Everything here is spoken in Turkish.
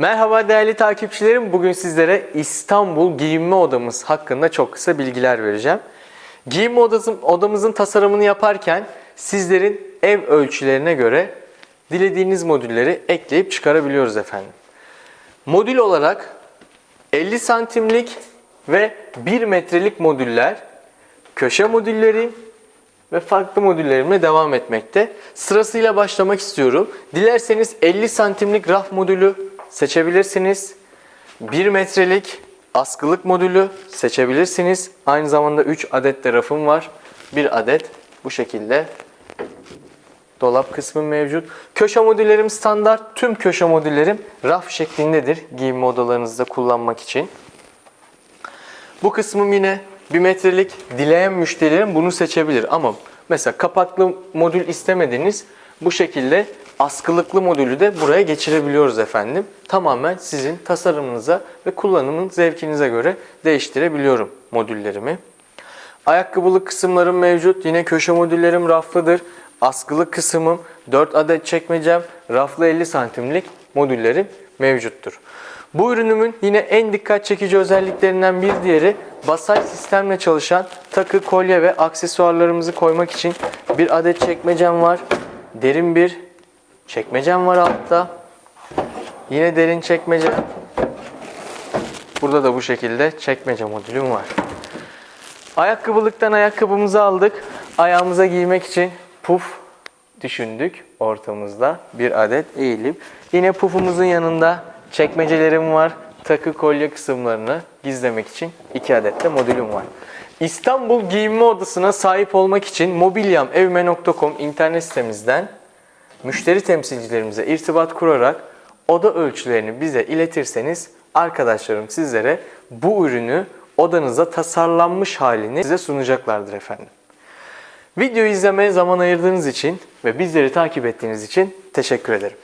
Merhaba değerli takipçilerim. Bugün sizlere İstanbul giyinme odamız hakkında çok kısa bilgiler vereceğim. Giyinme odası, odamızın tasarımını yaparken sizlerin ev ölçülerine göre dilediğiniz modülleri ekleyip çıkarabiliyoruz efendim. Modül olarak 50 santimlik ve 1 metrelik modüller, köşe modülleri ve farklı modüllerimle devam etmekte. Sırasıyla başlamak istiyorum. Dilerseniz 50 santimlik raf modülü seçebilirsiniz. 1 metrelik askılık modülü seçebilirsiniz. Aynı zamanda 3 adet de rafım var. 1 adet bu şekilde dolap kısmı mevcut. Köşe modüllerim standart. Tüm köşe modüllerim raf şeklindedir giyinme odalarınızda kullanmak için. Bu kısmım yine 1 metrelik dileyen müşterilerim bunu seçebilir ama mesela kapaklı modül istemediğiniz bu şekilde askılıklı modülü de buraya geçirebiliyoruz efendim. Tamamen sizin tasarımınıza ve kullanımın zevkinize göre değiştirebiliyorum modüllerimi. Ayakkabılık kısımlarım mevcut. Yine köşe modüllerim raflıdır. Askılık kısmım 4 adet çekmecem, raflı 50 santimlik modüllerim mevcuttur. Bu ürünümün yine en dikkat çekici özelliklerinden bir diğeri basaj sistemle çalışan takı, kolye ve aksesuarlarımızı koymak için bir adet çekmecem var. Derin bir çekmecem var altta. Yine derin çekmece. Burada da bu şekilde çekmece modülüm var. Ayakkabılıktan ayakkabımızı aldık. Ayağımıza giymek için puf düşündük ortamızda bir adet eğilip. Yine pufumuzun yanında çekmecelerim var. Takı kolye kısımlarını gizlemek için iki adet de modülüm var. İstanbul Giyinme Odası'na sahip olmak için mobilyamevme.com internet sitemizden müşteri temsilcilerimize irtibat kurarak oda ölçülerini bize iletirseniz arkadaşlarım sizlere bu ürünü odanıza tasarlanmış halini size sunacaklardır efendim. Videoyu izlemeye zaman ayırdığınız için ve bizleri takip ettiğiniz için teşekkür ederim.